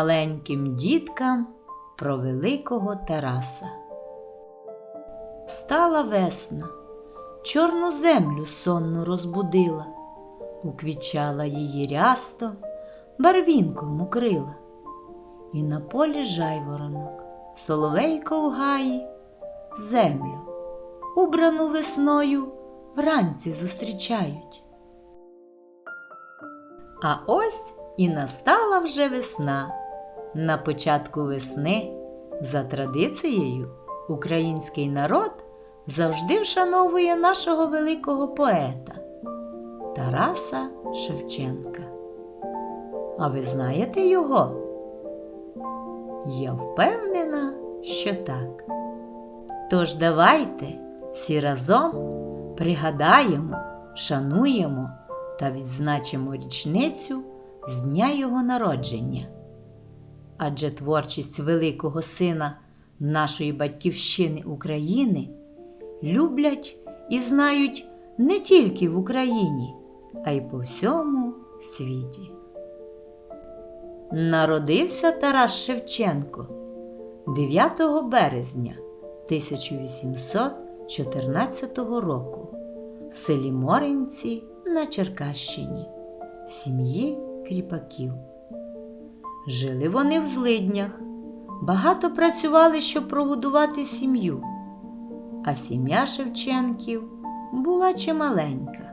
маленьким діткам про великого Тараса. Стала весна, чорну землю сонну розбудила, уквічала її рясто, барвінком укрила, і на полі жайворонок, соловейко в гаї, землю, убрану весною, вранці зустрічають. А ось і настала вже весна. На початку весни, за традицією, український народ завжди вшановує нашого великого поета Тараса Шевченка. А ви знаєте його? Я впевнена, що так. Тож давайте всі разом пригадаємо, шануємо та відзначимо річницю з дня його народження. Адже творчість великого сина нашої батьківщини України люблять і знають не тільки в Україні, а й по всьому світі. Народився Тарас Шевченко 9 березня 1814 року в селі Моринці на Черкащині в сім'ї кріпаків. Жили вони в злиднях, багато працювали, щоб прогодувати сім'ю, а сім'я Шевченків була чималенька.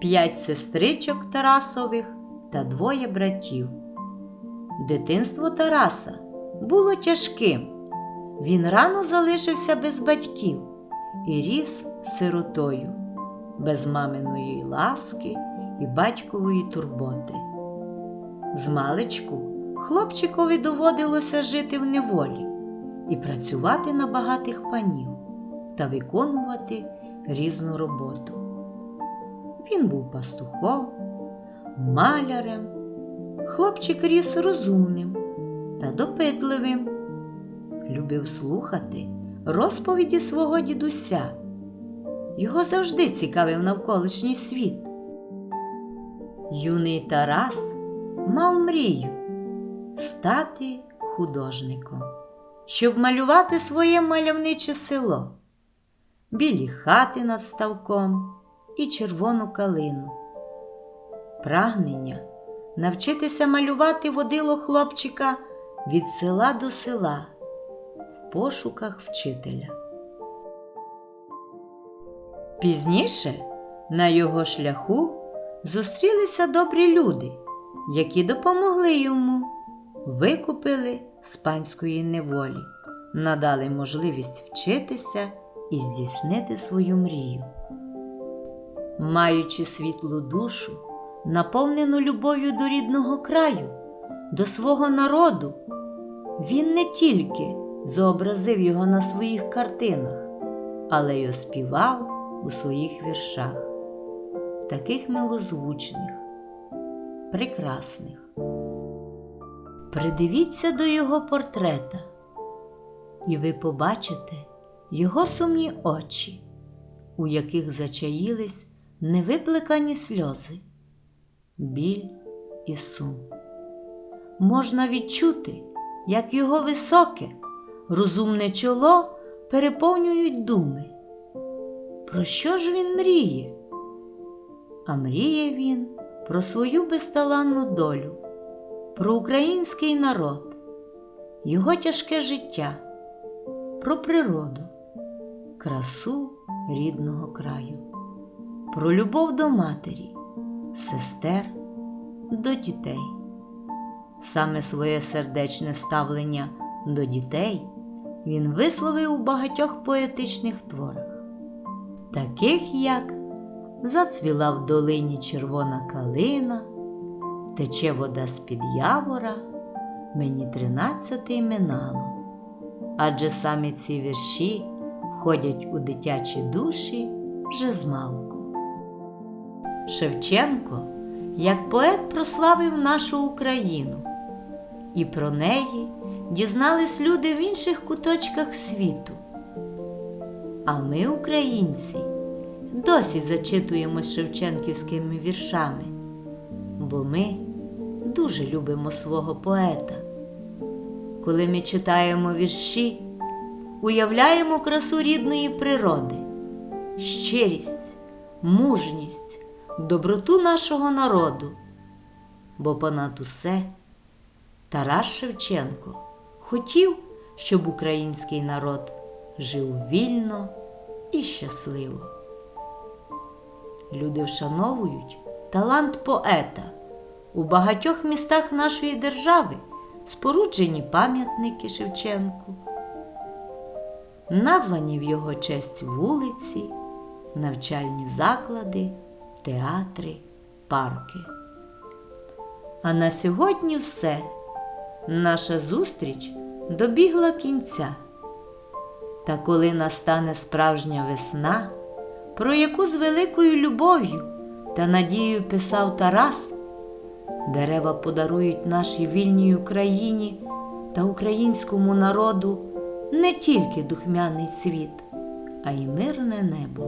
П'ять сестричок Тарасових та двоє братів. Дитинство Тараса було тяжким. Він рано залишився без батьків і ріс сиротою, без маминої ласки і батькової турботи. Змалечку хлопчикові доводилося жити в неволі і працювати на багатих панів та виконувати різну роботу. Він був пастухом, малярем, хлопчик ріс розумним та допитливим, любив слухати розповіді свого дідуся. Його завжди цікавив навколишній світ. Юний Тарас мав мрію стати художником, щоб малювати своє мальовниче село, білі хати над ставком і червону калину. Прагнення навчитися малювати водило хлопчика від села до села в пошуках вчителя. Пізніше на його шляху зустрілися добрі люди, які допомогли йому, викупили з панської неволі, надали можливість вчитися і здійснити свою мрію. Маючи світлу душу, наповнену любов'ю до рідного краю, до свого народу, він не тільки зобразив його на своїх картинах, але й оспівав у своїх віршах, таких милозвучних, прекрасних. Придивіться до його портрета, і ви побачите його сумні очі, у яких зачаїлись невипликані сльози, біль і сум. Можна відчути, як його високе, розумне чоло переповнюють думи. Про що ж він мріє? А мріє він про свою безталанну долю, про український народ, його тяжке життя, про природу, красу рідного краю, про любов до матері, сестер, до дітей. Саме своє сердечне ставлення до дітей він висловив у багатьох поетичних творах таких як Зацвіла в долині червона калина, тече вода з-під явора, мені тринадцяти минало. Адже саме ці вірші входять у дитячі душі вже змалку. Шевченко, як поет, прославив нашу Україну, і про неї дізнались люди в інших куточках світу. А ми, українці, досі зачитуємо шевченківськими віршами, бо ми дуже любимо свого поета. Коли ми читаємо вірші, уявляємо красу рідної природи, щирість, мужність, доброту нашого народу. Бо понад усе Тарас Шевченко хотів, щоб український народ жив вільно і щасливо. Люди вшановують талант поета. У багатьох містах нашої держави споруджені пам'ятники Шевченку, названі в його честь вулиці, навчальні заклади, театри, парки. А на сьогодні все. Наша зустріч добігла кінця. Та коли настане справжня весна, про яку з великою любов'ю та надією писав Тарас, дерева подарують нашій вільній Україні та українському народу не тільки духмяний цвіт, а й мирне небо.